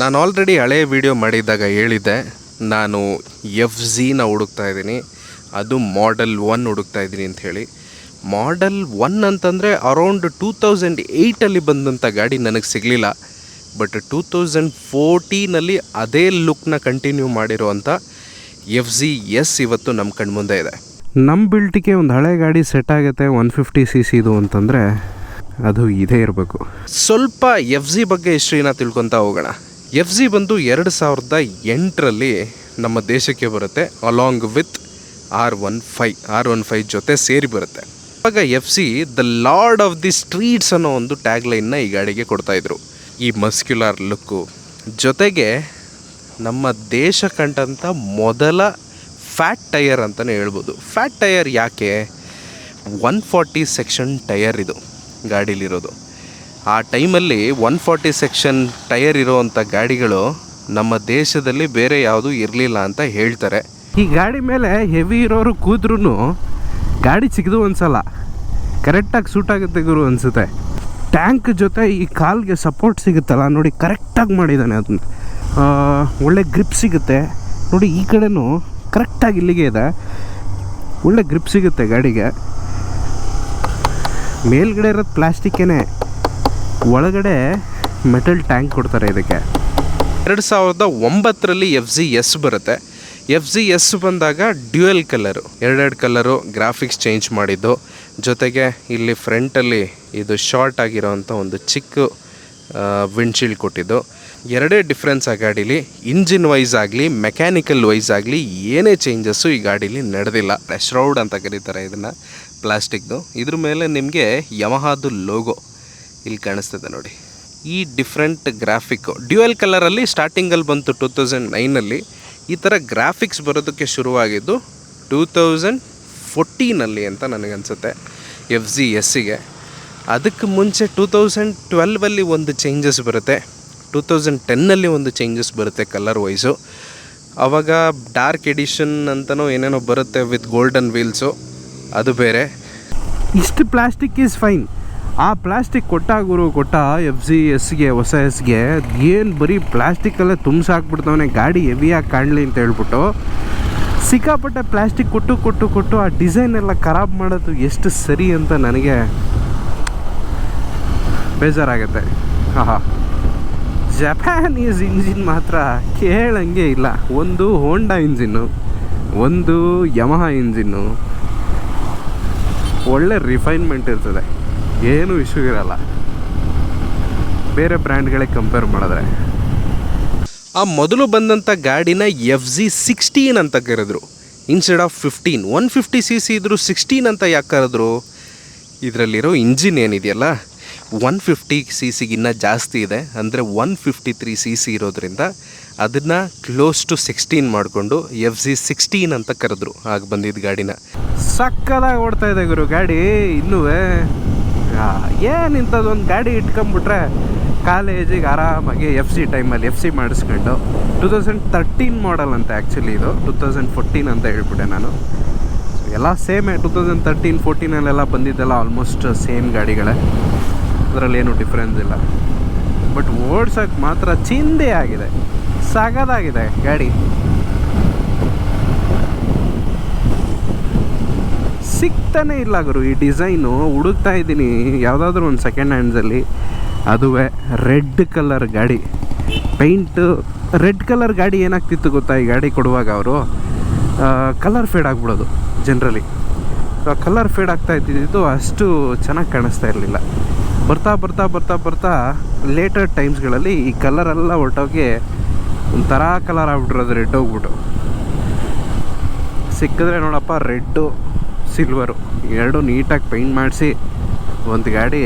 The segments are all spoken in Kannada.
ನಾನು ಆಲ್ರೆಡಿ ಹಳೆ ವಿಡಿಯೋ ಮಾಡಿದ್ದಾಗ ಹೇಳಿದ್ದೆ ನಾನು ಎಫ್ ಝೀನ ಹುಡುಕ್ತಾ ಇದ್ದೀನಿ ಅದು ಮಾಡೆಲ್ ಒನ್ ಹುಡುಕ್ತಾ ಇದ್ದೀನಿ ಅಂತ ಹೇಳಿ. ಮಾಡೆಲ್ ಒನ್ ಅಂತಂದರೆ ಅರೌಂಡ್ ಟೂ ತೌಸಂಡ್ ಏಯ್ಟಲ್ಲಿ ಬಂದಂಥ ಗಾಡಿ ನನಗೆ ಸಿಗಲಿಲ್ಲ ಬಟ್ ಟೂ ತೌಸಂಡ್ ಫೋರ್ಟೀನಲ್ಲಿ ಅದೇ ಲುಕ್ನ ಕಂಟಿನ್ಯೂ ಮಾಡಿರುವಂಥ ಎಫ್ ಝಿ ಎಸ್ ಇವತ್ತು ನಮ್ಮ ಕಣ್ಮುಂದೆ ಇದೆ. ನಮ್ಮ ಬಿಲ್ಟಿಗೆ ಒಂದು ಹಳೆ ಗಾಡಿ ಸೆಟ್ ಆಗುತ್ತೆ ಒನ್ ಫಿಫ್ಟಿ ಸಿ ಸಿದು ಅಂತಂದರೆ ಅದು ಇದೇ ಇರಬೇಕು. ಸ್ವಲ್ಪ ಎಫ್ ಝಿ ಬಗ್ಗೆ ಹಿಸ್ಟ್ರಿನ ತಿಳ್ಕೊತಾ ಹೋಗೋಣ. ಎಫ್ ಜಿ ಬಂದು ಎರಡು ಸಾವಿರದ ಎಂಟರಲ್ಲಿ ನಮ್ಮ ದೇಶಕ್ಕೆ ಬರುತ್ತೆ along with R one five, R one five ಜೊತೆ ಸೇರಿ ಬರುತ್ತೆ. ಆಗ F Z the lord of the streets ಅನ್ನೋ ಒಂದು ಟ್ಯಾಗ್ ಲೈನ್ನ ಈ ಗಾಡಿಗೆ ಕೊಡ್ತಾಯಿದ್ರು ಈ ಮಸ್ಕ್ಯುಲಾರ್ ಲುಕ್ಕು ಜೊತೆಗೆ ನಮ್ಮ ದೇಶ ಕಂಡಂಥ ಮೊದಲ ಫ್ಯಾಟ್ ಟಯರ್ ಅಂತಲೇ ಹೇಳ್ಬೋದು. ಫ್ಯಾಟ್ ಟೈರ್ ಯಾಕೆ? ಒನ್ ಫಾರ್ಟಿ ಸೆಕ್ಷನ್ ಟಯರ್ ಇದು ಗಾಡೀಲಿರೋದು. ಆ ಟೈಮಲ್ಲಿ ಒನ್ ಫಾರ್ಟಿ ಸೆಕ್ಷನ್ ಟೈರ್ ಇರೋವಂಥ ಗಾಡಿಗಳು ನಮ್ಮ ದೇಶದಲ್ಲಿ ಬೇರೆ ಯಾವುದು ಇರಲಿಲ್ಲ ಅಂತ ಹೇಳ್ತಾರೆ. ಈ ಗಾಡಿ ಮೇಲೆ ಹೆವಿ ಇರೋರು ಕೂದ್ರೂ ಗಾಡಿ ಸಿಗದು ಅನ್ಸಲ್ಲ ಕರೆಕ್ಟಾಗಿ ಸೂಟ್ ಆಗುತ್ತೆ ಗುರು ಅನಿಸುತ್ತೆ. ಟ್ಯಾಂಕ್ ಜೊತೆ ಈ ಕಾಲ್ಗೆ ಸಪೋರ್ಟ್ ಸಿಗುತ್ತಲ್ಲ, ನೋಡಿ ಕರೆಕ್ಟಾಗಿ ಮಾಡಿದ್ದಾನೆ ಅದನ್ನ ಒಳ್ಳೆ ಗ್ರಿಪ್ ಸಿಗುತ್ತೆ. ನೋಡಿ ಈ ಕಡೆನೂ ಕರೆಕ್ಟಾಗಿ ಇಲ್ಲಿಗೆ ಇದೆ. ಒಳ್ಳೆ ಗ್ರಿಪ್ ಸಿಗುತ್ತೆ ಗಾಡಿಗೆ. ಮೇಲ್ಗಡೆ ಇರೋದು ಪ್ಲಾಸ್ಟಿಕ್ಕೇನೆ ಒಳಗಡೆ ಮೆಟಲ್ ಟ್ಯಾಂಕ್ ಕೊಡ್ತಾರೆ ಇದಕ್ಕೆ. ಎರಡು ಸಾವಿರದ ಒಂಬತ್ತರಲ್ಲಿ ಎಫ್ ಜಿ ಎಸ್ ಬರುತ್ತೆ. ಎಫ್ ಜಿ ಎಸ್ ಬಂದಾಗ ಡ್ಯುಯಲ್ ಕಲರು, ಎರಡೆರಡು ಕಲರು ಗ್ರಾಫಿಕ್ಸ್ ಚೇಂಜ್ ಮಾಡಿದ್ದು. ಜೊತೆಗೆ ಇಲ್ಲಿ ಫ್ರಂಟಲ್ಲಿ ಇದು ಶಾರ್ಟ್ ಆಗಿರೋವಂಥ ಒಂದು ಚಿಕ್ಕ ವಿಂಡ್ಶೀಲ್ಡ್ ಕೊಟ್ಟಿದ್ದು. ಎರಡೇ ಡಿಫ್ರೆನ್ಸ್ ಆ ಗಾಡೀಲಿ. ಇಂಜಿನ್ ವೈಸ್ ಆಗಲಿ, ಮೆಕ್ಯಾನಿಕಲ್ ವೈಸ್ ಆಗಲಿ, ಏನೇ ಚೇಂಜಸ್ಸು ಈ ಗಾಡೀಲಿ ನಡೆದಿಲ್ಲ. ಶ್ರೌಡ್ ಅಂತ ಕರೀತಾರೆ ಇದನ್ನು, ಪ್ಲಾಸ್ಟಿಕ್ದು. ಇದ್ರ ಮೇಲೆ ನಿಮಗೆ ಯಮಹಾದು ಲೋಗೋ ಇಲ್ಲಿ ಕಾಣಿಸ್ತದೆ ನೋಡಿ. ಈ ಡಿಫ್ರೆಂಟ್ ಗ್ರಾಫಿಕ್ಕು ಡ್ಯುಯಲ್ ಕಲರಲ್ಲಿ ಸ್ಟಾರ್ಟಿಂಗಲ್ಲಿ ಬಂತು ಟೂ ತೌಸಂಡ್ ನೈನಲ್ಲಿ ಈ ಥರ ಗ್ರಾಫಿಕ್ಸ್ ಬರೋದಕ್ಕೆ ಶುರುವಾಗಿದ್ದು ಟೂ ತೌಸಂಡ್ ಫೋರ್ಟೀನಲ್ಲಿ ಅಂತ ನನಗನ್ಸುತ್ತೆ ಎಫ್ ಜಿ ಎಸ್ಸಿಗೆ ಅದಕ್ಕೆ ಮುಂಚೆ ಟೂ ತೌಸಂಡ್ ಟ್ವೆಲ್ವಲ್ಲಿ ಒಂದು ಚೇಂಜಸ್ ಬರುತ್ತೆ ಟೂ ತೌಸಂಡ್ ಟೆನ್ನಲ್ಲಿ ಒಂದು ಚೇಂಜಸ್ ಬರುತ್ತೆ ಕಲರ್ ವೈಸು ಆವಾಗ ಡಾರ್ಕ್ ಎಡಿಷನ್ ಅಂತಲೂ ಏನೇನೋ ಬರುತ್ತೆ ವಿತ್ ಗೋಲ್ಡನ್ ವೀಲ್ಸು ಅದು ಬೇರೆ. ಇಷ್ಟು ಪ್ಲಾಸ್ಟಿಕ್ ಈಸ್ ಫೈನ್ ಆ ಪ್ಲಾಸ್ಟಿಕ್ ಕೊಟ್ಟಾಗುರು ಕೊಟ್ಟ ಎಫ್ ಸಿ ಎಸ್ಗೆ ಹೊಸ ಎಸ್ಗೆ ಏನು ಬರೀ ಪ್ಲಾಸ್ಟಿಕಲ್ಲೇ ತುಂಬಿಸಾಕ್ಬಿಡ್ತವನೆ, ಗಾಡಿ ಹೆವಿಯಾಗಿ ಕಾಣಲಿ ಅಂತ ಹೇಳ್ಬಿಟ್ಟು ಸಿಕ್ಕಾಪಟ್ಟೆ ಪ್ಲಾಸ್ಟಿಕ್ ಕೊಟ್ಟು ಕೊಟ್ಟು ಕೊಟ್ಟು ಆ ಡಿಸೈನ್ ಎಲ್ಲ ಖರಾಬ್ ಮಾಡೋದು ಎಷ್ಟು ಸರಿ ಅಂತ ನನಗೆ ಬೇಜಾರಾಗುತ್ತೆ. ಆಹಾ. ಜಪಾನೀಸ್ ಇಂಜಿನ್ ಮಾತ್ರ ಕೇಳಂಗೆ ಇಲ್ಲ. ಒಂದು ಹೋಂಡಾ ಇಂಜಿನ್ನು ಒಂದು ಯಮಹ ಇಂಜಿನ್ನು ಒಳ್ಳೆ ರಿಫೈನ್ಮೆಂಟ್ ಇರ್ತದೆ. ಏನೂ ಇಶ್ಯೂ ಇರಲ್ಲ. ಬೇರೆ ಬ್ರ್ಯಾಂಡ್ಗಳಿಗೆ ಕಂಪೇರ್ ಮಾಡಿದ್ರೆ. ಆ ಮೊದಲು ಬಂದಂಥ ಗಾಡಿನ ಎಫ್ ಜಿ ಸಿಕ್ಸ್ಟೀನ್ ಅಂತ ಕರೆದ್ರು. Instead of fifteen one fifty C C ಇದ್ರು ಸಿಕ್ಸ್ಟೀನ್ ಅಂತ ಯಾಕೆ ಕರೆದ್ರು? ಇದರಲ್ಲಿರೋ ಇಂಜಿನ್ ಏನಿದೆಯಲ್ಲ ಒನ್ ಫಿಫ್ಟಿ ಸಿ ಸಿಗಿನ್ನ ಜಾಸ್ತಿ ಇದೆ. ಅಂದರೆ one fifty three C C ಇರೋದ್ರಿಂದ ಅದನ್ನು ಕ್ಲೋಸ್ ಟು ಸಿಕ್ಸ್ಟೀನ್ ಮಾಡಿಕೊಂಡು ಎಫ್ ಜಿ ಸಿಕ್ಸ್ಟೀನ್ ಅಂತ ಕರೆದ್ರು. ಆಗ ಬಂದಿದ್ದ ಗಾಡಿನ. ಸಕ್ಕದಾಗಿ ಓಡ್ತಾ ಇದೆ ಗುರು ಗಾಡಿ ಇನ್ನೂ ಏನು ಇಂಥದ್ದೊಂದು ಗಾಡಿ ಇಟ್ಕೊಂಬಿಟ್ರೆ ಕಾಲೇಜಿಗೆ ಆರಾಮಾಗಿ ಎಫ್ ಸಿ ಟೈಮಲ್ಲಿ ಎಫ್ ಸಿ ಮಾಡಿಸ್ಕೊಂಡು ಟೂ ತೌಸಂಡ್ ತರ್ಟೀನ್ ಮಾಡಲ್ ಅಂತ ಆ್ಯಕ್ಚುಲಿ ಇದು, ಟೂ ತೌಸಂಡ್ ಫೋರ್ಟೀನ್ ಅಂತ ಹೇಳ್ಬಿಟ್ಟೆ ನಾನು. ಎಲ್ಲ ಸೇಮೇ ಟೂ ತೌಸಂಡ್ ತರ್ಟೀನ್, ಫೋರ್ಟೀನಲ್ಲೆಲ್ಲ ಬಂದಿದ್ದೆಲ್ಲ ಆಲ್ಮೋಸ್ಟ್ ಸೇಮ್ ಗಾಡಿಗಳೇ. ಅದರಲ್ಲಿ ಏನು ಡಿಫ್ರೆನ್ಸ್ ಇಲ್ಲ. ಬಟ್ ಓಡ್ಸೋಕ್ಕೆ ಮಾತ್ರ ಚಿಂದೆ ಆಗಿದೆ. ಸಗದಾಗಿದೆ ಗಾಡಿ. ಸಿಗ್ತಾನೆ ಇಲ್ಲ ಗುರು. ಈ ಡಿಸೈನು ಹುಡುಕ್ತಾ ಇದ್ದೀನಿ. ಯಾವುದಾದ್ರೂ ಒಂದು ಸೆಕೆಂಡ್ ಹ್ಯಾಂಡ್ಸಲ್ಲಿ ಅದುವೇ ರೆಡ್ ಕಲರ್ ಗಾಡಿ. ಪೈಂಟು ರೆಡ್ ಕಲರ್ ಗಾಡಿ ಏನಾಗ್ತಿತ್ತು ಗೊತ್ತಾ ಈ ಗಾಡಿ ಕೊಡುವಾಗ ಅವರು? ಕಲರ್ ಫೇಡ್ ಆಗ್ಬಿಡೋದು ಜನ್ರಲಿ ಆ ಕಲರ್ ಫೇಡ್ ಆಗ್ತಾ ಇದ್ದಿದ್ದು ಅಷ್ಟು ಚೆನ್ನಾಗಿ ಕಾಣಿಸ್ತಾ ಇರಲಿಲ್ಲ. ಬರ್ತಾ ಬರ್ತಾ ಬರ್ತಾ ಬರ್ತಾ ಲೇಟರ್ ಟೈಮ್ಸ್ಗಳಲ್ಲಿ ಈ ಕಲರೆಲ್ಲ ಹೊರಟೋಗಿ ಒಂಥರ ಕಲರ್ ಆಗ್ಬಿಟ್ಟಿರೋದು ರೆಡ್ ಹೋಗ್ಬಿಟ್ಟು. ಸಿಕ್ಕಿದ್ರೆ ನೋಡಪ್ಪ ರೆಡ್ಡು ಸಿಲ್ವರು ಎರಡು ನೀಟಾಗಿ ಪೈಂಟ್ ಮಾಡಿಸಿ ಒಂದು ಗಾಡಿ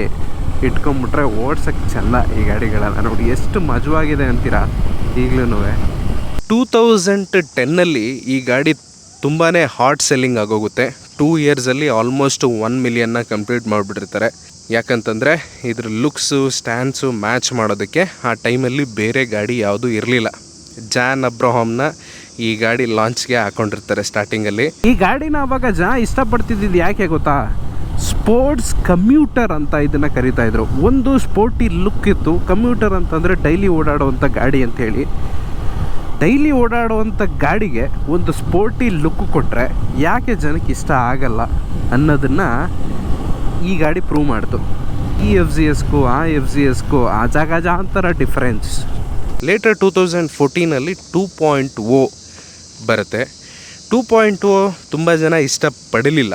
ಇಟ್ಕೊಂಬಿಟ್ರೆ ಓಡ್ಸೋಕ್ಕೆ ಚೆಂದ ಈ ಗಾಡಿಗಳೆಲ್ಲ. ನೋಡಿ, ಎಷ್ಟು ಮಜವಾಗಿದೆ ಅಂತೀರಾ ಈಗಲೂ ಟೂ ತೌಸಂಡ್ ಟೆನ್ನಲ್ಲಿ ಈ ಗಾಡಿ ತುಂಬಾ ಹಾಟ್ ಸೆಲ್ಲಿಂಗ್ ಆಗೋಗುತ್ತೆ. ಟೂ ಇಯರ್ಸಲ್ಲಿ ಆಲ್ಮೋಸ್ಟ್ ಒನ್ ಮಿಲಿಯನ್ನ ಕಂಪ್ಲೀಟ್ ಮಾಡಿಬಿಟ್ಟಿರ್ತಾರೆ. ಯಾಕಂತಂದರೆ ಇದ್ರ ಲುಕ್ಸು ಸ್ಟ್ಯಾಂಡ್ಸು ಮ್ಯಾಚ್ ಮಾಡೋದಕ್ಕೆ ಆ ಟೈಮಲ್ಲಿ ಬೇರೆ ಗಾಡಿ ಯಾವುದೂ ಇರಲಿಲ್ಲ. ಜಾನ್ ಅಬ್ರಹಾಮ್ನ ಈ ಗಾಡಿ ಲಾಂಚ್ಗೆ ಹಾಕೊಂಡಿರ್ತಾರೆ ಸ್ಟಾರ್ಟಿಂಗಲ್ಲಿ ಈ ಗಾಡಿನ ಅವಾಗ ಜನ ಇಷ್ಟಪಡ್ತಿದ್ದಿದ್ದು ಯಾಕೆ ಗೊತ್ತಾ? ಸ್ಪೋರ್ಟ್ಸ್ ಕಮ್ಯೂಟರ್ ಅಂತ ಇದನ್ನು ಕರಿತಾ ಇದ್ರು. ಒಂದು ಸ್ಪೋರ್ಟಿ ಲುಕ್ ಇತ್ತು. ಕಮ್ಯೂಟರ್ ಅಂತಂದರೆ ಡೈಲಿ ಓಡಾಡುವಂಥ ಗಾಡಿ ಅಂತೇಳಿ ಡೈಲಿ ಓಡಾಡುವಂಥ ಗಾಡಿಗೆ ಒಂದು ಸ್ಪೋರ್ಟಿ ಲುಕ್ ಕೊಟ್ಟರೆ ಯಾಕೆ ಜನಕ್ಕೆ ಇಷ್ಟ ಆಗಲ್ಲ ಅನ್ನೋದನ್ನು ಈ ಗಾಡಿ ಪ್ರೂವ್ ಮಾಡ್ತು. ಈ ಎಫ್ ಜಿ ಎಸ್ಗೂ ಆ ಎಫ್ ಜಿ ಎಸ್ಗೂ ಆ ಜಾಗ ಜಾಂತರ ಡಿಫರೆನ್ಸ್ ಲೇಟರ್ ಟೂ ತೌಸಂಡ್ ಫೋರ್ಟೀನಲ್ಲಿ ಟೂ ಪಾಯಿಂಟ್ ಓ ಬರುತ್ತೆ. ಟೂ ಪಾಯಿಂಟ್ ಟು ತುಂಬ ಜನ ಇಷ್ಟಪಡಲಿಲ್ಲ.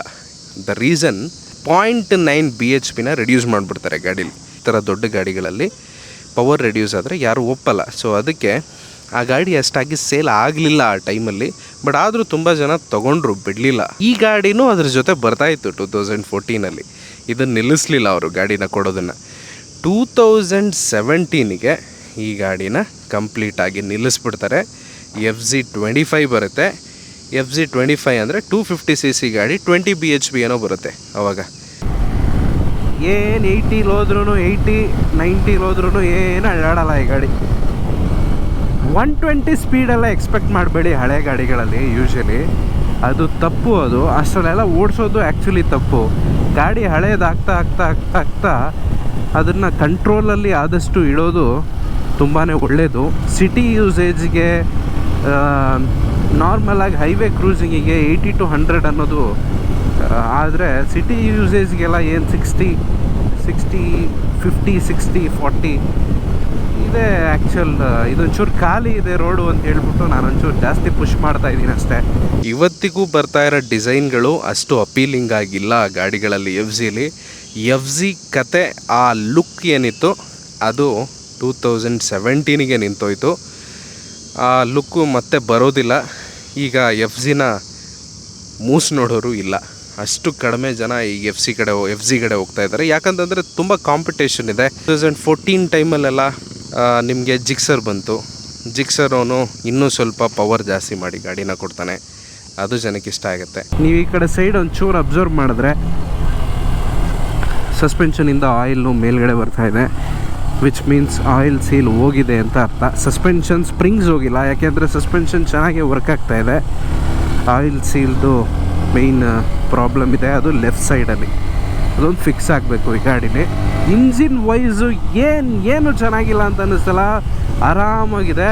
The reason point nine B H ಪಿನ ರೆಡ್ಯೂಸ್ ಮಾಡಿಬಿಡ್ತಾರೆ ಗಾಡೀಲಿ. ಈ ಥರ ದೊಡ್ಡ ಗಾಡಿಗಳಲ್ಲಿ ಪವರ್ ರೆಡ್ಯೂಸ್ ಆದರೆ ಯಾರೂ ಒಪ್ಪಲ್ಲ. ಸೊ ಅದಕ್ಕೆ ಆ ಗಾಡಿ ಅಷ್ಟಾಗಿ ಸೇಲ್ ಆಗಲಿಲ್ಲ ಆ ಟೈಮಲ್ಲಿ ಬಟ್ ಆದರೂ ತುಂಬ ಜನ ತೊಗೊಂಡ್ರು, ಬಿಡಲಿಲ್ಲ. ಈ ಗಾಡಿನೂ ಅದ್ರ ಜೊತೆ ಬರ್ತಾಯಿತ್ತು ಟೂ ತೌಸಂಡ್ ಫೋರ್ಟೀನಲ್ಲಿ ಇದನ್ನು ನಿಲ್ಲಿಸಲಿಲ್ಲ ಅವರು ಗಾಡಿನ ಕೊಡೋದನ್ನು. ಟೂ ತೌಸಂಡ್ ಸೆವೆಂಟೀನಿಗೆ ಈ ಗಾಡಿನ ಕಂಪ್ಲೀಟಾಗಿ ನಿಲ್ಲಿಸ್ಬಿಡ್ತಾರೆ. ಎಫ್ ಜಿ ಟ್ವೆಂಟಿ ಫೈವ್ ಬರುತ್ತೆ. ಎಫ್ ಜಿ ಟ್ವೆಂಟಿ ಫೈವ್ ಅಂದರೆ ಟೂ ಫಿಫ್ಟಿ ಸಿ ಸಿ ಗಾಡಿ ಟ್ವೆಂಟಿ ಬಿ ಎಚ್ ಬಿ ಏನೋ ಬರುತ್ತೆ ಅವಾಗ. ಏನು ಏಯ್ಟಿಲಿ ಹೋದ್ರೂ ಏಯ್ಟಿ ನೈಂಟಿಲಿ ಹೋದ್ರೂ ಏನು ಅಳ್ಳಾಡಲ್ಲ ಈ ಗಾಡಿ. ಒನ್ ಟ್ವೆಂಟಿ ಸ್ಪೀಡೆಲ್ಲ ಎಕ್ಸ್ಪೆಕ್ಟ್ ಮಾಡಬೇಡಿ ಹಳೆ ಗಾಡಿಗಳಲ್ಲಿ ಯೂಶ್ವಲಿ ಅದು ತಪ್ಪು ಅದು. ಅಷ್ಟರಲ್ಲೆಲ್ಲ ಓಡಿಸೋದು ಆ್ಯಕ್ಚುಲಿ ತಪ್ಪು. ಗಾಡಿ ಹಳೇದಾಗ್ತಾ ಆಗ್ತಾ ಆಗ್ತಾ ಆಗ್ತಾ ಅದನ್ನು ಕಂಟ್ರೋಲಲ್ಲಿ ಆದಷ್ಟು ಇಡೋದು ತುಂಬಾ ಒಳ್ಳೆಯದು ಸಿಟಿ ಯೂಸೇಜ್ಗೆ ನಾರ್ಮಲಾಗಿ ಹೈವೇ ಕ್ರೂಸಿಂಗಿಗೆ ಏಯ್ಟಿ ಟು ಹಂಡ್ರೆಡ್ ಅನ್ನೋದು ಆದರೆ ಸಿಟಿ ಯೂಸೇಜ್ಗೆಲ್ಲ ಏನು sixty sixty fifty sixty forty ಇದೇ ಆ್ಯಕ್ಚುಲ್ ಇದೊಂಚೂರು ಖಾಲಿ ಇದೆ ರೋಡು ಅಂತ ಹೇಳ್ಬಿಟ್ಟು ನಾನು ಒಂಚೂರು ಜಾಸ್ತಿ ಪುಷ್ ಮಾಡ್ತಾ ಇದ್ದೀನಿ ಅಷ್ಟೇ. ಇವತ್ತಿಗೂ ಬರ್ತಾ ಇರೋ ಡಿಸೈನ್ಗಳು ಅಷ್ಟು ಅಪೀಲಿಂಗ್ ಆಗಿಲ್ಲ ಗಾಡಿಗಳಲ್ಲಿ ಎಫ್ ಜಿಲಿ ಎಫ್ ಜಿ ಕತೆ, ಆ ಲುಕ್ ಏನಿತ್ತು, ಅದು ಟೂ ತೌಸಂಡ್ ಸೆವೆಂಟೀನಿಗೆ ನಿಂತೋಯ್ತು. ಆ ಲುಕ್ಕು ಮತ್ತೆ ಬರೋದಿಲ್ಲ. ಈಗ ಎಫ್ ಜಿನ ಮೂಸ್ ನೋಡೋರು ಇಲ್ಲ. ಅಷ್ಟು ಕಡಿಮೆ ಜನ ಈ ಎಫ್ ಸಿ ಕಡೆ ಎಫ್ ಜಿ ಕಡೆ ಹೋಗ್ತಾ ಇದ್ದಾರೆ. ಯಾಕಂತಂದರೆ ತುಂಬ ಕಾಂಪಿಟೇಷನ್ ಇದೆ. ಟೂ ತೌಸಂಡ್ ಫೋರ್ಟೀನ್ ಟೈಮಲ್ಲೆಲ್ಲ ನಿಮಗೆ ಜಿಕ್ಸರ್ ಬಂತು. ಜಿಕ್ಸರ್ ಅವನು ಇನ್ನೂ ಸ್ವಲ್ಪ ಪವರ್ ಜಾಸ್ತಿ ಮಾಡಿ ಗಾಡಿನ ಕೊಡ್ತಾನೆ. ಅದು ಜನಕ್ಕೆ ಇಷ್ಟ ಆಗುತ್ತೆ. ನೀವು ಈ ಕಡೆ ಸೈಡ್ ಒಂಚೂರು ಅಬ್ಸರ್ವ್ ಮಾಡಿದ್ರೆ ಸಸ್ಪೆನ್ಷನಿಂದ ಆಯಿಲ್ಲು ಮೇಲ್ಗಡೆ ಬರ್ತಾ ಇದೆ. ವಿಚ್ ಮೀನ್ಸ್ ಆಯಿಲ್ ಸೀಲ್ ಹೋಗಿದೆ ಅಂತ ಅರ್ಥ. ಸಸ್ಪೆನ್ಷನ್ ಸ್ಪ್ರಿಂಗ್ಸ್ ಹೋಗಿಲ್ಲ, ಯಾಕೆಂದರೆ ಸಸ್ಪೆನ್ಷನ್ ಚೆನ್ನಾಗಿ ವರ್ಕ್ ಆಗ್ತಾ ಇದೆ. ಆಯಿಲ್ ಸೀಲ್ದು ಮೇಯ್ನ್ ಪ್ರಾಬ್ಲಮ್ ಇದೆ, ಅದು ಲೆಫ್ಟ್ ಸೈಡಲ್ಲಿ ಅದೊಂದು ಫಿಕ್ಸ್ ಆಗಬೇಕು ಈ ಗಾಡಿಲಿ. ಇಂಜಿನ್ ವೈಸು ಏನು ಏನು ಚೆನ್ನಾಗಿಲ್ಲ ಅಂತ ಅನ್ನಿಸ್ತಲ್ಲ ಆರಾಮಾಗಿದೆ.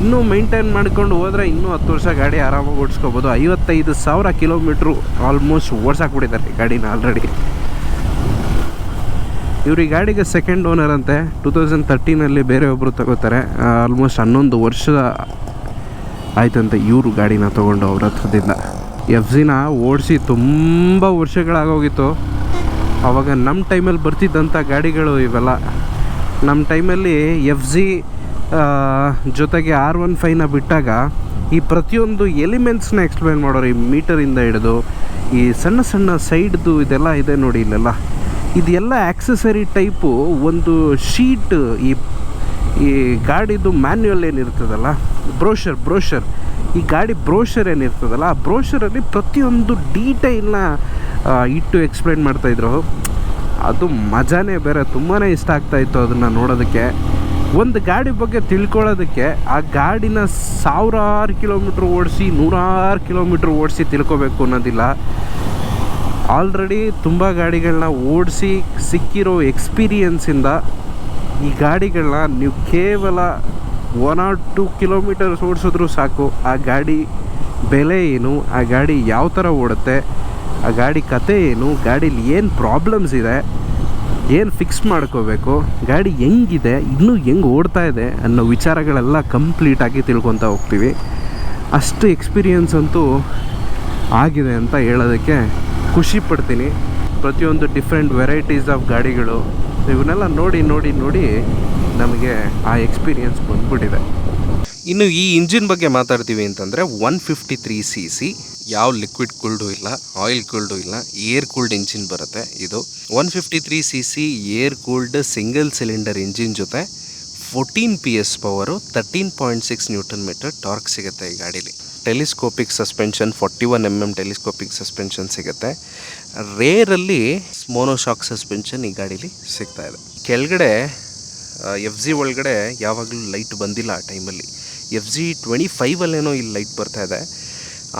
ಇನ್ನೂ ಮೇಂಟೈನ್ ಮಾಡ್ಕೊಂಡು ಹೋದರೆ ಇನ್ನೂ ಹತ್ತು ವರ್ಷ ಗಾಡಿ ಆರಾಮಾಗಿ ಓಡಿಸ್ಕೋಬೋದು. ಐವತ್ತೈದು ಸಾವಿರ ಕಿಲೋಮೀಟ್ರು ಆಲ್ಮೋಸ್ಟ್ ಓಡಿಸಾಕ್ಬಿಟ್ಟಿದ್ದಾರೆ ಗಾಡಿನ ಆಲ್ರೆಡಿ ಇವ್ರು ಈ ಗಾಡಿಗೆ ಸೆಕೆಂಡ್ ಓನರ್ ಅಂತೆ. ಟೂ ತೌಸಂಡ್ ತರ್ಟೀನಲ್ಲಿ ಬೇರೆ ಒಬ್ಬರು ತಗೋತಾರೆ. ಆಲ್ಮೋಸ್ಟ್ ಹನ್ನೊಂದು ವರ್ಷ ಆಯ್ತಂತೆ ಇವರು ಗಾಡಿನ ತೊಗೊಂಡು ಅವ್ರ ಹತ್ರದಿಂದ. ಎಫ್ ಜಿನ ಓಡಿಸಿ ತುಂಬ ವರ್ಷಗಳಾಗೋಗಿತ್ತು. ಆವಾಗ ನಮ್ಮ ಟೈಮಲ್ಲಿ ಬರ್ತಿದ್ದಂಥ ಗಾಡಿಗಳು ಇವೆಲ್ಲ. ನಮ್ಮ ಟೈಮಲ್ಲಿ ಎಫ್ ಜಿ ಜೊತೆಗೆ ಆರ್ ಒನ್ ಫೈವ್ನ ಬಿಟ್ಟಾಗ ಈ ಪ್ರತಿಯೊಂದು ಎಲಿಮೆಂಟ್ಸ್ನ ಎಕ್ಸ್ಪ್ಲೇನ್ ಮಾಡೋರು ಈ ಮೀಟರಿಂದ ಹಿಡಿದು, ಈ ಸಣ್ಣ ಸಣ್ಣ ಸೈಡ್ದು ಇದೆಲ್ಲ ಇದೆ ನೋಡಿ ಇಲ್ಲೆಲ್ಲ. ಇದೆಲ್ಲ ಆಕ್ಸೆಸರಿ ಟೈಪು ಒಂದು ಶೀಟ್ ಈ ಈ ಗಾಡಿದು ಮ್ಯಾನ್ಯುವಲ್ ಏನಿರ್ತದಲ್ಲ ಬ್ರೋಷರ್ ಬ್ರೋಷರ್ ಈ ಗಾಡಿ ಬ್ರೋಷರ್ ಏನಿರ್ತದಲ್ಲ, ಆ ಬ್ರೋಷರಲ್ಲಿ ಪ್ರತಿಯೊಂದು ಡೀಟೈಲ್ನ ಇಟ್ಟು ಎಕ್ಸ್ಪ್ಲೈನ್ ಮಾಡ್ತಾಯಿದ್ರು ಅದು ಮಜಾನೇ ಬೇರೆ ತುಂಬಾ ಇಷ್ಟ ಆಗ್ತಾಯಿತ್ತು ಅದನ್ನು ನೋಡೋದಕ್ಕೆ. ಒಂದು ಗಾಡಿ ಬಗ್ಗೆ ತಿಳ್ಕೊಳ್ಳೋದಕ್ಕೆ, ಆ ಗಾಡಿನ ಸಾವಿರಾರು ಕಿಲೋಮೀಟ್ರ್ ಓಡಿಸಿ ನೂರಾರು ಕಿಲೋಮೀಟ್ರ್ ಓಡಿಸಿ ತಿಳ್ಕೊಬೇಕು ಅನ್ನೋದಿಲ್ಲ. ಆಲ್ರೆಡಿ ತುಂಬ ಗಾಡಿಗಳನ್ನ ಓಡಿಸಿ ಸಿಕ್ಕಿರೋ ಎಕ್ಸ್ಪೀರಿಯನ್ಸಿಂದ ಈ ಗಾಡಿಗಳನ್ನ ನೀವು ಕೇವಲ ಒನ್ ಆರ್ ಟು ಕಿಲೋಮೀಟರ್ಸ್ ಓಡಿಸಿದ್ರು ಸಾಕು. ಆ ಗಾಡಿ ಬೆಲೆ ಏನು? ಆ ಗಾಡಿ ಯಾವ ಥರ ಓಡುತ್ತೆ? ಆ ಗಾಡಿ ಕತೆ ಏನು? ಗಾಡೀಲಿ ಏನು ಪ್ರಾಬ್ಲಮ್ಸ್ ಇದೆ? ಏನು ಫಿಕ್ಸ್ ಮಾಡ್ಕೋಬೇಕು? ಗಾಡಿ ಹೆಂಗಿದೆ? ಇನ್ನೂ ಹೆಂಗೆ ಓಡ್ತಾ ಇದೆ? ಅನ್ನೋ ವಿಚಾರಗಳೆಲ್ಲ ಕಂಪ್ಲೀಟಾಗಿ ತಿಳ್ಕೊತಾ ಹೋಗ್ತೀವಿ. ಅಷ್ಟು ಎಕ್ಸ್ಪೀರಿಯನ್ಸ್ ಅಂತೂ ಆಗಿದೆ ಅಂತ ಹೇಳೋದಕ್ಕೆ ಖುಷಿ ಪಡ್ತೀನಿ. ಪ್ರತಿಯೊಂದು ಡಿಫ್ರೆಂಟ್ ವೆರೈಟೀಸ್ ಆಫ್ ಗಾಡಿಗಳು ಇವನ್ನೆಲ್ಲ ನೋಡಿ ನೋಡಿ ನೋಡಿ ನಮಗೆ ಆ ಎಕ್ಸ್ಪೀರಿಯನ್ಸ್ ಬಂದ್ಬಿಟ್ಟಿದೆ. ಇನ್ನು ಈ ಇಂಜಿನ್ ಬಗ್ಗೆ ಮಾತಾಡ್ತೀವಿ ಅಂತಂದರೆ one fifty three C C. ಯಾವ ಲಿಕ್ವಿಡ್ ಕೂಲ್ಡು ಇಲ್ಲ ಆಯಿಲ್ ಕೂಲ್ಡು ಇಲ್ಲ ಏರ್ ಕೂಲ್ಡ್ ಇಂಜಿನ್ ಬರುತ್ತೆ ಇದು. One fifty three C C air cooled single cylinder engine ಜೊತೆ fourteen P S power thirteen point six newton metre torque ಸಿಗುತ್ತೆ ಈ ಗಾಡೀಲಿ. Telescopic suspension, forty one M M telescopic suspension ಸಿಗುತ್ತೆ. ರೇರಲ್ಲಿ ಮೋನೋಶಾಕ್ ಸಸ್ಪೆನ್ಷನ್ ಈ ಗಾಡೀಲಿ ಸಿಗ್ತಾ ಇದೆ. ಕೆಳಗಡೆ ಎಫ್ ಜಿ ಒಳಗಡೆ ಯಾವಾಗಲೂ ಲೈಟ್ ಬಂದಿಲ್ಲ ಆ ಟೈಮಲ್ಲಿ. ಎಫ್ ಜಿ ಟ್ವೆಂಟಿ ಫೈವಲ್ಲೇನೋ ಇಲ್ಲಿ ಲೈಟ್ ಬರ್ತಾ ಇದೆ.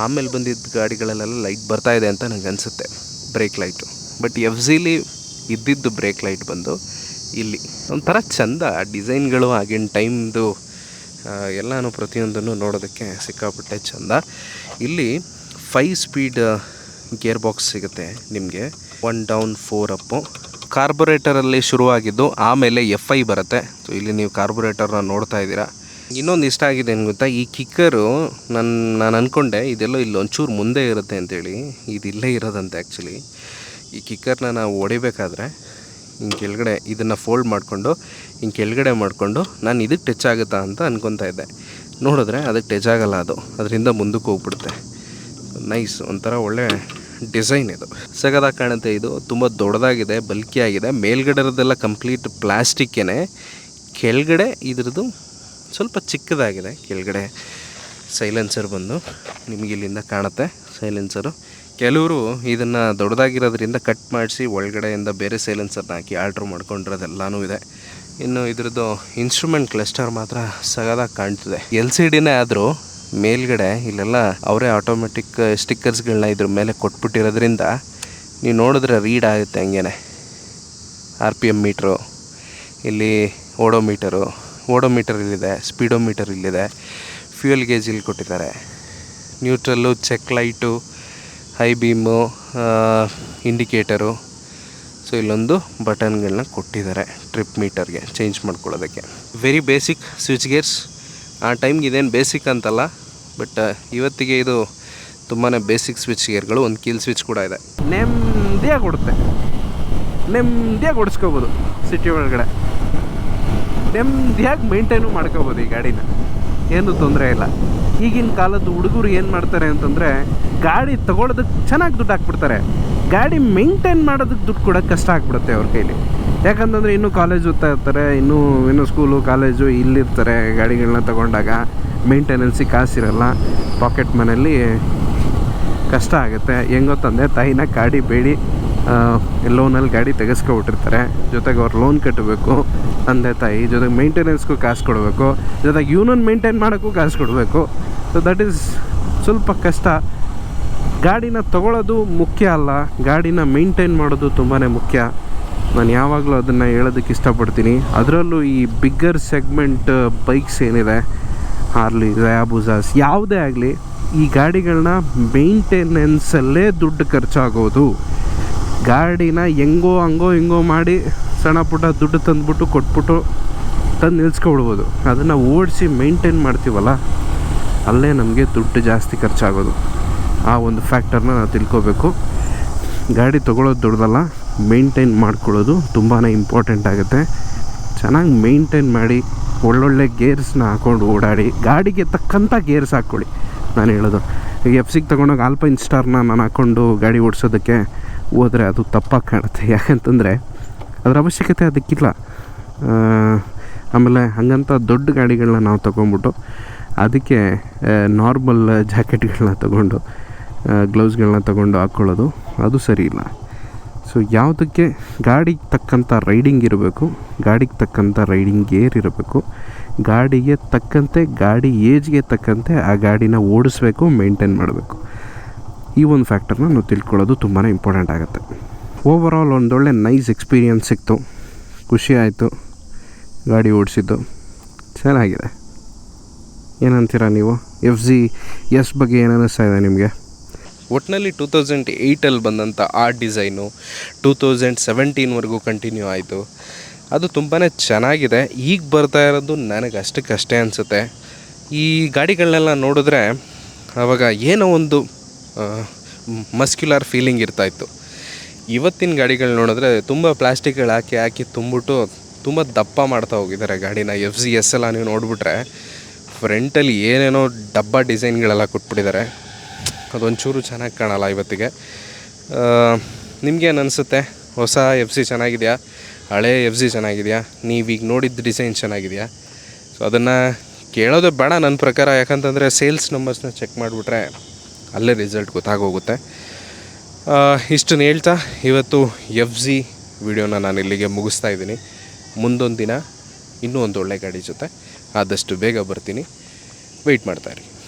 ಆಮೇಲೆ ಬಂದಿದ್ದ ಗಾಡಿಗಳಲ್ಲೆಲ್ಲ ಲೈಟ್ ಬರ್ತಾ ಇದೆ ಅಂತ ನನಗೆ ಅನಿಸುತ್ತೆ, ಬ್ರೇಕ್ ಲೈಟು. ಬಟ್ ಎಫ್ ಜಿಲಿ ಇದ್ದಿದ್ದು ಬ್ರೇಕ್ ಲೈಟ್ ಬಂದು ಇಲ್ಲಿ. ಒಂಥರ ಚಂದ ಡಿಸೈನ್ಗಳು ಆಗಿನ ಟೈಮ್ದು ಎಲ್ಲನೂ ಪ್ರತಿಯೊಂದನ್ನು ನೋಡೋದಕ್ಕೆ ಸಿಕ್ಕಾಪಟ್ಟೆ ಚಂದ. ಇಲ್ಲಿ ಫೈವ್ ಸ್ಪೀಡ್ ಗೇರ್ ಬಾಕ್ಸ್ ಸಿಗುತ್ತೆ ನಿಮಗೆ. ಒನ್ ಡೌನ್ ಫೋರ್ ಅಪ್ಪು ಕಾರ್ಬೊರೇಟರಲ್ಲಿ ಶುರುವಾಗಿದ್ದು, ಆಮೇಲೆ ಎಫ್ ಐ ಬರುತ್ತೆ. ಸೊ ಇಲ್ಲಿ ನೀವು ಕಾರ್ಬೊರೇಟರ್ನ ನೋಡ್ತಾ ಇದ್ದೀರಾ. ಇನ್ನೊಂದು ಇಷ್ಟ ಆಗಿದೆ ಏನು ಗೊತ್ತಾ ಈ ಕಿಕ್ಕರು ನನ್ನ ನಾನು ಅಂದ್ಕೊಂಡೆ ಇದೆಲ್ಲೋ ಇಲ್ಲಿ ಒಂಚೂರು ಮುಂದೆ ಇರುತ್ತೆ ಅಂತೇಳಿ. ಇದು ಇಲ್ಲೇ ಇರೋದಂತೆ ಆ್ಯಕ್ಚುಲಿ ಈ ಕಿಕ್ಕರ್ನ ನಾವು ಹೊಡಿಬೇಕಾದ್ರೆ ಹಿಂಗೆ ಕೆಳಗಡೆ ಇದನ್ನು ಫೋಲ್ಡ್ ಮಾಡಿಕೊಂಡು ಹಿಂಗೆ ಕೆಳಗಡೆ ಮಾಡಿಕೊಂಡು ನಾನು ಇದಕ್ಕೆ ಟಚ್ ಆಗುತ್ತಾ ಅಂತ ಅನ್ಕೊತಾ ಇದ್ದೆ. ನೋಡಿದ್ರೆ ಅದಕ್ಕೆ ಟಚ್ ಆಗಲ್ಲ ಅದು. ಅದರಿಂದ ಮುಂದಕ್ಕೆ ಹೋಗ್ಬಿಡುತ್ತೆ. ನೈಸ್ ಒಂಥರ ಒಳ್ಳೆ ಡಿಸೈನ್ ಇದು. ಸಗದಾಗಿ ಕಾಣುತ್ತೆ ಇದು. ತುಂಬ ದೊಡ್ಡದಾಗಿದೆ ಬಲ್ಕಿ ಆಗಿದೆ ಮೇಲ್ಗಡೆ ಇರೋದೆಲ್ಲ ಕಂಪ್ಲೀಟ್ ಪ್ಲಾಸ್ಟಿಕ್ಕೇ ಕೆಳಗಡೆ ಇದ್ರದ್ದು ಸ್ವಲ್ಪ ಚಿಕ್ಕದಾಗಿದೆ. ಕೆಳಗಡೆ ಸೈಲೆನ್ಸರ್ ಬಂದು ನಿಮಗೆ ಇಲ್ಲಿಂದ ಕಾಣುತ್ತೆ. ಸೈಲೆನ್ಸರು ಕೆಲವರು ಇದನ್ನು ದೊಡ್ಡದಾಗಿರೋದ್ರಿಂದ ಕಟ್ ಮಾಡಿಸಿ ಒಳಗಡೆಯಿಂದ ಬೇರೆ ಸೈಲೆನ್ಸರ್ನ ಹಾಕಿ ಆಲ್ಟ್ರ್ ಮಾಡ್ಕೊಂಡಿರೋದೆಲ್ಲಾನು ಇದೆ. ಇನ್ನು ಇದ್ರದ್ದು ಇನ್ಸ್ಟ್ರೂಮೆಂಟ್ ಕ್ಲಸ್ಟರ್ ಮಾತ್ರ ಸಗದಾಗಿ ಕಾಣ್ತಿದೆ. ಎಲ್ ಸಿ ಡಿನೇ ಆದರೂ ಮೇಲ್ಗಡೆ ಇಲ್ಲೆಲ್ಲ ಅವರೇ ಆಟೋಮೆಟಿಕ್ ಸ್ಟಿಕ್ಕರ್ಸ್ಗಳನ್ನ ಇದ್ರ ಮೇಲೆ ಕೊಟ್ಬಿಟ್ಟಿರೋದ್ರಿಂದ ನೀವು ನೋಡಿದ್ರೆ ರೀಡ್ ಆಗುತ್ತೆ ಹಂಗೇನೆ. ಆರ್ ಪಿ ಎಂ ಮೀಟ್ರು, ಇಲ್ಲಿ ಓಡೋಮೀಟರು ಓಡೋಮೀಟರ್ ಇಲ್ಲಿದೆ ಸ್ಪೀಡೋಮೀಟರ್ ಇಲ್ಲಿದೆ ಫ್ಯೂಯಲ್ ಗೇಜ್ ಇಲ್ಲಿ ಕೊಟ್ಟಿದ್ದಾರೆ. Neutral check light high beam indicator. So ಇಲ್ಲೊಂದು ಬಟನ್ಗಳನ್ನ ಕೊಟ್ಟಿದ್ದಾರೆ ಟ್ರಿಪ್ ಮೀಟರ್ಗೆ ಚೇಂಜ್ ಮಾಡ್ಕೊಳ್ಳೋದಕ್ಕೆ. ವೆರಿ ಬೇಸಿಕ್ ಸ್ವಿಚ್ ಗೇರ್ಸ್ ಆ ಟೈಮ್ಗೆ ಇದೇನು ಬೇಸಿಕ್ ಅಂತಲ್ಲ ಬಟ್ ಇವತ್ತಿಗೆ ಇದು ತುಂಬಾ ಬೇಸಿಕ್ ಸ್ವಿಚ್ ಗೇರ್ಗಳು ಒಂದು ಕೀಲ್ ಸ್ವಿಚ್ ಕೂಡ ಇದೆ. ನೆಮ್ಮದಿಯಾಗಿ ಕೊಡುತ್ತೆ ನೆಮ್ಮದಿಯಾಗಿ ಓಡಿಸ್ಕೋಬೋದು ಸಿಟಿ ಒಳಗಡೆ. ನೆಮ್ಮದಿಯಾಗಿ ಮೇಂಟೈನು ಮಾಡ್ಕೋಬೋದು ಈ ಗಾಡಿನ. ಏನು ತೊಂದರೆ ಇಲ್ಲ. ಈಗಿನ ಕಾಲದ ಹುಡುಗರು ಏನು ಮಾಡ್ತಾರೆ ಅಂತಂದರೆ ಗಾಡಿ ತೊಗೊಳೋದಕ್ಕೆ ಚೆನ್ನಾಗಿ ದುಡ್ಡು ಹಾಕ್ಬಿಡ್ತಾರೆ. ಗಾಡಿ ಮೇಂಟೈನ್ ಮಾಡೋದಕ್ಕೆ ದುಡ್ಡು ಕೂಡ ಕಷ್ಟ ಆಗ್ಬಿಡುತ್ತೆ ಅವ್ರ ಕೈಲಿ. ಯಾಕಂತಂದರೆ ಇನ್ನೂ ಕಾಲೇಜ್ ಓದ್ತಾ ಇರ್ತಾರೆ, ಇನ್ನೂ ಇನ್ನೂ ಸ್ಕೂಲು ಕಾಲೇಜು ಇಲ್ಲಿರ್ತಾರೆ ಗಾಡಿಗಳನ್ನ ತಗೊಂಡಾಗ. ಮೇಂಟೆನೆನ್ಸಿಗೆ ಕಾಸಿರಲ್ಲ ಪಾಕೆಟ್ ಮನೆಯಲ್ಲಿ ಕಷ್ಟ ಆಗುತ್ತೆ. ಹೆಂಗೋ ತಂದೆ ತಾಯಿನ ಗಾಡಿ ಬೇಡಿ. ಲೋನಲ್ಲಿ ಗಾಡಿ ತೆಗೆಸ್ಕೊಬಿಟ್ಟಿರ್ತಾರೆ. ಜೊತೆಗೆ ಅವ್ರು ಲೋನ್ ಕಟ್ಟಬೇಕು, ತಂದೆ, ತಾಯಿ, ಜೊತೆಗೆ ಮೇಂಟೆನೆನ್ಸ್ಗೂ ಕಾಸು ಕೊಡಬೇಕು, ಜೊತೆಗೆ ಇವನನ್ನು ಮೇಂಟೈನ್ ಮಾಡೋಕ್ಕೂ ಕಾಸು ಕೊಡಬೇಕು. ಸೊ ದಟ್ ಈಸ್ ಸ್ವಲ್ಪ ಕಷ್ಟ. ಗಾಡಿನ ತಗೊಳ್ಳೋದು ಮುಖ್ಯ ಅಲ್ಲ, ಗಾಡಿನ ಮೇಂಟೈನ್ ಮಾಡೋದು ತುಂಬಾ ಮುಖ್ಯ. ನಾನು ಯಾವಾಗಲೂ ಅದನ್ನು ಹೇಳೋದಕ್ಕೆ ಇಷ್ಟಪಡ್ತೀನಿ. ಅದರಲ್ಲೂ ಈ ಬಿಗ್ಗರ್ ಸೆಗ್ಮೆಂಟ್ ಬೈಕ್ಸ್ ಏನಿದೆ ಹಾರ್ಲಿ ರ್ಯಾಬುಸಾಸ್ ಯಾವುದೇ ಆಗಲಿ, ಈ ಗಾಡಿಗಳನ್ನ ಮೇಂಟೆನೆನ್ಸಲ್ಲೇ ದುಡ್ಡು ಖರ್ಚಾಗೋದು. ಗಾಡಿನ ಹೆಂಗೋ ಹಂಗೋ ಹಿಂಗೋ ಮಾಡಿ ಸಣ್ಣ ಪುಟ್ಟ ದುಡ್ಡು ತಂದುಬಿಟ್ಟು ಕೊಟ್ಬಿಟ್ಟು ತಂದು ನಿಲ್ಸ್ಕೊಬಿಡ್ಬೋದು. ಅದನ್ನು ಓಡಿಸಿ ಮೇಂಟೈನ್ ಮಾಡ್ತೀವಲ್ಲ, ಅಲ್ಲೇ ನಮಗೆ ದುಡ್ಡು ಜಾಸ್ತಿ ಖರ್ಚಾಗೋದು. ಆ ಒಂದು ಫ್ಯಾಕ್ಟರ್ನ ನಾವು ತಿಳ್ಕೊಬೇಕು. ಗಾಡಿ ತೊಗೊಳೋದು ದೊಡ್ಡದಲ್ಲ ಮೇಂಟೈನ್ ಮಾಡ್ಕೊಳ್ಳೋದು ತುಂಬಾ ಇಂಪಾರ್ಟೆಂಟ್ ಆಗುತ್ತೆ. ಚೆನ್ನಾಗಿ ಮೇಂಟೈನ್ ಮಾಡಿ, ಒಳ್ಳೊಳ್ಳೆ ಗೇರ್ಸ್ನ ಹಾಕೊಂಡು ಓಡಾಡಿ, ಗಾಡಿಗೆ ತಕ್ಕಂಥ ಗೇರ್ಸ್ ಹಾಕ್ಕೊಳ್ಳಿ. ನಾನು ಹೇಳೋದು ಈಗ ಎಫ್ ಸಿಗೆ ತೊಗೊಂಡೋಗಿ ಆಲ್ಪೈನ್ ಸ್ಟಾರ್ನ ನಾನು ಹಾಕ್ಕೊಂಡು ಗಾಡಿ ಓಡಿಸೋದಕ್ಕೆ ಹೋದರೆ ಅದು ತಪ್ಪಾಗಿ ಕಾಣುತ್ತೆ. ಯಾಕಂತಂದರೆ ಅದರ ಅವಶ್ಯಕತೆ ಅದಕ್ಕಿಲ್ಲ. ಆಮೇಲೆ ಹಾಗಂತ ದೊಡ್ಡ ಗಾಡಿಗಳನ್ನ ನಾವು ತೊಗೊಂಬಿಟ್ಟು ಅದಕ್ಕೆ ನಾರ್ಮಲ್ ಜಾಕೆಟ್ಗಳನ್ನ ತೊಗೊಂಡು ಗ್ಲೌಸ್ಗಳನ್ನ ತೊಗೊಂಡು ಹಾಕ್ಕೊಳ್ಳೋದು ಅದು ಸರಿ ಇಲ್ಲ. ಸೊ ಯಾವುದಕ್ಕೆ ಗಾಡಿಗೆ ತಕ್ಕಂಥ ರೈಡಿಂಗ್ ಇರಬೇಕು, ಗಾಡಿಗೆ ತಕ್ಕಂಥ ರೈಡಿಂಗ್ ಗೇರ್ ಇರಬೇಕು, ಗಾಡಿಗೆ ತಕ್ಕಂತೆ, ಗಾಡಿ ಏಜ್ಗೆ ತಕ್ಕಂತೆ ಆ ಗಾಡಿನ ಓಡಿಸ್ಬೇಕು ಮೇಂಟೈನ್ ಮಾಡಬೇಕು. ಈ ಒಂದು ಫ್ಯಾಕ್ಟರ್ನ ನಾವು ತಿಳ್ಕೊಳ್ಳೋದು ತುಂಬಾ ಇಂಪಾರ್ಟೆಂಟ್ ಆಗುತ್ತೆ. ಓವರ್ ಒಂದೊಳ್ಳೆ ನೈಸ್ ಎಕ್ಸ್ಪೀರಿಯನ್ಸ್ ಸಿಕ್ತು. ಖುಷಿ ಆಯಿತು. ಗಾಡಿ ಓಡಿಸಿದ್ದು. ಚೆನ್ನಾಗಿದೆ ಏನಂತೀರಾ ನೀವು? ಎಫ್ ಜಿ ಎಸ್ ಬಗ್ಗೆ ಏನು ಇದೆ ನಿಮಗೆ? ಒಟ್ಟಿನಲ್ಲಿ ಟೂ ತೌಸಂಡ್ ಏಯ್ಟಲ್ಲಿ ಬಂದಂಥ ಆ ಡಿಸೈನು ಟೂ ತೌಸಂಡ್ ಸೆವೆಂಟೀನ್ವರೆಗೂ ಕಂಟಿನ್ಯೂ ಆಯಿತು. ಅದು ತುಂಬಾ ಚೆನ್ನಾಗಿದೆ. ಈಗ ಬರ್ತಾ ಇರೋದು ನನಗೆ ಅಷ್ಟಕ್ಕಷ್ಟೇ ಅನಿಸುತ್ತೆ. ಈ ಗಾಡಿಗಳನ್ನೆಲ್ಲ ನೋಡಿದ್ರೆ ಆವಾಗ ಏನೋ ಒಂದು ಮಸ್ಕ್ಯುಲರ್ ಫೀಲಿಂಗ್ ಇರ್ತಾಯಿತ್ತು ಇವತ್ತಿನ ಗಾಡಿಗಳು ನೋಡಿದ್ರೆ ತುಂಬ ಪ್ಲಾಸ್ಟಿಕ್ಗಳು ಹಾಕಿ ಹಾಕಿ ತುಂಬಿಟ್ಟು ತುಂಬ ದಪ್ಪ ಮಾಡ್ತಾ ಹೋಗಿದ್ದಾರೆ ಗಾಡಿನ. ಎಫ್ ಜಿ ಎಸ್ ಎಲ್ಲ ನೀವು ನೋಡಿಬಿಟ್ರೆ ಫ್ರಂಟಲ್ಲಿ ಏನೇನೋ ಡಬ್ಬ ಡಿಸೈನ್ಗಳೆಲ್ಲ ಕೊಟ್ಬಿಟ್ಟಿದ್ದಾರೆ. ಅದೊಂಚೂರು ಚೆನ್ನಾಗಿ ಕಾಣಲ್ಲ ಇವತ್ತಿಗೆ. ನಿಮಗೇನು ಅನಿಸುತ್ತೆ? ಹೊಸ ಎಫ್ ಸಿ ಚೆನ್ನಾಗಿದೆಯಾ? ಹಳೆ ಎಫ್ ಸಿ ಚೆನ್ನಾಗಿದೆಯಾ? ನೀವೀಗ ನೋಡಿದ ಡಿಸೈನ್ ಚೆನ್ನಾಗಿದೆಯಾ? ಸೊ ಅದನ್ನು ಕೇಳೋದೇ ಬೇಡ ನನ್ನ ಪ್ರಕಾರ. ಯಾಕಂತಂದರೆ ಸೇಲ್ಸ್ ನಂಬರ್ಸ್ನ ಚೆಕ್ ಮಾಡಿಬಿಟ್ರೆ ಅಲ್ಲೇ ರಿಸಲ್ಟ್ ಗೊತ್ತಾಗೋಗುತ್ತೆ. ಇಷ್ಟನ್ನು ಹೇಳ್ತಾ ಇವತ್ತು ಎಫ್ ಜಿ ವಿಡಿಯೋನ ನಾನು ಇಲ್ಲಿಗೆ ಮುಗಿಸ್ತಾ ಇದ್ದೀನಿ. ಮುಂದೊಂದು ದಿನ ಇನ್ನೂ ಒಂದು ಒಳ್ಳೆ ಗಾಡಿ ಜೊತೆ. ಆದಷ್ಟು ಬೇಗ ಬರ್ತೀನಿ. ವೆಯ್ಟ್ ಮಾಡ್ತಾಯಿರಿ